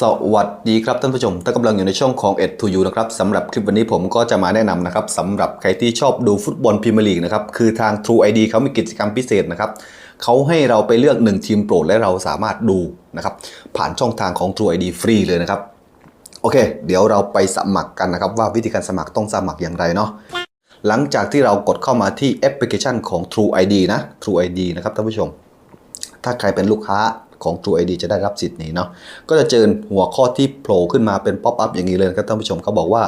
สวัสดีครับท่านผู้ชมท่านกำลังอยู่ในช่องของ e d to you นะครับสำหรับคลิปวันนี้ผมก็จะมาแนะนำนะครับสำหรับใครที่ชอบดูฟุตบอลพรีเมียร์ลีกนะครับคือทาง True ID เขามีกิจกรรมพิเศษนะครับเขาให้เราไปเลือก 1 ทีมโปรดและเราสามารถดูนะครับผ่านช่องทางของ True ID ฟรีเลยนะครับโอเค เดี๋ยวเราไปสมัครกันนะครับว่าวิธีการสมัครต้องสมัครอย่างไรเนาะหลังจากที่เรากดเข้ามาที่แอปพลิเคชันของ True ID นะ True ID นะครับท่านผู้ชม ถ้าใครเป็นลูกค้า ของ True ID จะได้รับสิทธิ์นี้เนาะก็จะเจอหัวข้อที่โผล่ขึ้นมาเป็นป๊อปอัพอย่างนี้เลยครับท่านผู้ชมเขาบอกว่า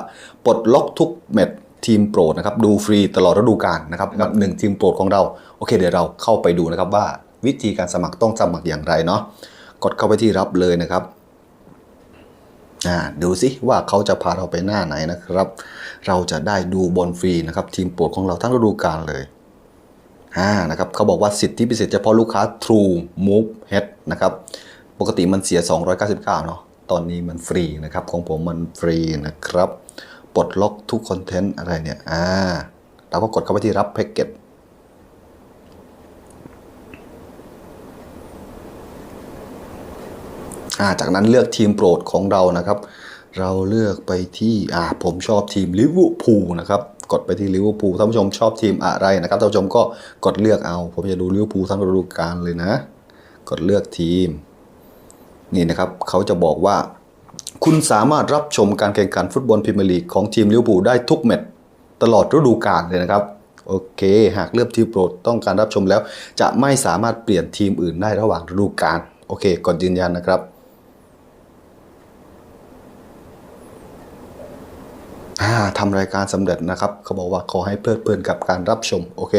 ปลดล็อกทุกแมตช์ทีมโปรดนะครับดูฟรีตลอดฤดูกาลนะครับกับหนึ่งทีมโปรดของเราโอเคเดี๋ยวเราเข้าไปดูนะครับว่าวิธีการสมัครต้องสมัครอย่างไรเนาะกดเข้าไปที่รับเลยนะครับอ่าดูสิว่าเขาจะพาเราไปหน้าไหนนะครับ เราจะได้ดูบอลฟรีนะครับทีมโปรดของเราทั้งฤดูกาลเลย อ่านะครับเขาบอกว่าสิทธิพิเศษเฉพาะลูกค้า True Move Head นะครับ ปกติมันเสีย 299 เนาะ ตอนนี้มันฟรีนะครับ ของผมมันฟรีนะครับ ปลดล็อกทุกคอนเทนต์อะไรเนี่ย อ่า เราก็กดเข้าไปที่รับแพ็กเกจ อ่า จากนั้นเลือกทีมโปรดของเรานะครับ เราเลือกไปที่ อ่า ผมชอบทีมลิเวอร์พูลนะครับ กดไปที่ลิเวอร์พูลท่านผู้ชมชอบทีมอะไรนะครับท่านผู้ชมก็กดเลือกเอา ผมจะดูลิเวอร์พูลทั้งฤดูกาลเลยนะ กดเลือกทีม นี่นะครับเขาจะบอกว่า คุณสามารถรับชมการแข่งขันฟุตบอลพรีเมียร์ลีกของทีมลิเวอร์พูลได้ทุกแมตช์ตลอดฤดูกาลเลยนะครับโอเค หากเลือกทีมโปรดต้องการรับชมแล้ว จะไม่สามารถเปลี่ยนทีมอื่นได้ระหว่างฤดูกาลโอเคกดยืนยันนะครับ อ่าทำรายการสำเร็จนะครับ เขาบอกว่าขอให้เพลิดเพลินกับการรับชม โอเค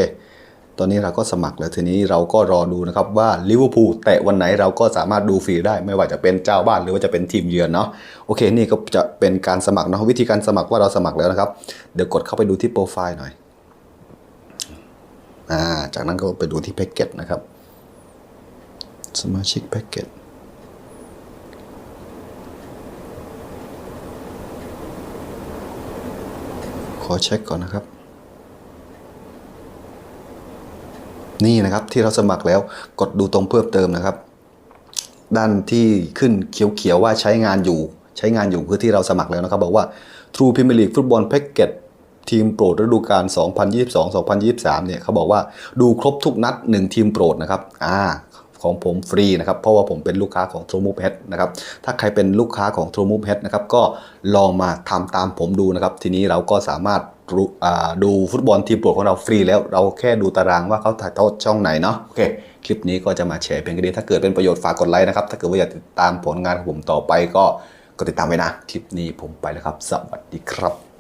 ตอนนี้เราก็สมัครแล้วทีนี้เราก็รอดูนะครับว่าลิเวอร์พูลเตะวันไหนเราก็สามารถดูฟรีได้ ไม่ว่าจะเป็นเจ้าบ้านหรือว่าจะเป็นทีมเยือนเนาะ โอเค นี่ก็จะเป็นการสมัครเนาะวิธีการสมัครว่าเราสมัครแล้วนะครับ เดี๋ยวกดเข้าไปดูที่โปรไฟล์หน่อย อ่า จากนั้นก็ไปดูที่แพ็กเกจนะครับ สมาชิกแพ็กเกจ ขอเช็คก่อนนะครับ นี่นะครับที่เราสมัครแล้วกดดูตรงเพิ่มเติมนะครับ ด้านที่ขึ้นเขียวๆว่าใช้งานอยู่ ใช้งานอยู่คือที่เราสมัครแล้วนะครับ บอกว่า True Premier League ฟุตบอลแพ็กเกจทีมโปรดฤดูกาล 2022-2023 เนี่ยเขาบอกว่าดูครบทุกนัด 1 ทีมโปรดนะครับ อ่า ของผมฟรีนะครับ เพราะว่าผมเป็นลูกค้าของ True Move Head นะครับ ถ้าใครเป็นลูกค้าของ True Move Head นะครับ ก็ลองมาทำตามผมดูนะครับ ทีนี้เราก็สามารถดูฟุตบอลทีมโปรดของเราฟรีแล้วเราแค่ดูตารางว่าเขาถ่ายทอดช่องไหนเนาะโอเค คลิปนี้ก็จะมาแชร์เพียงแค่นี้ถ้าเกิดเป็นประโยชน์ฝากกดไลค์นะครับ ถ้าเกิดว่าอยากติดตามผลงานของผมต่อไปก็ก็ติดตามไว้นะ คลิปนี้ผมไปแล้วครับ สวัสดีครับ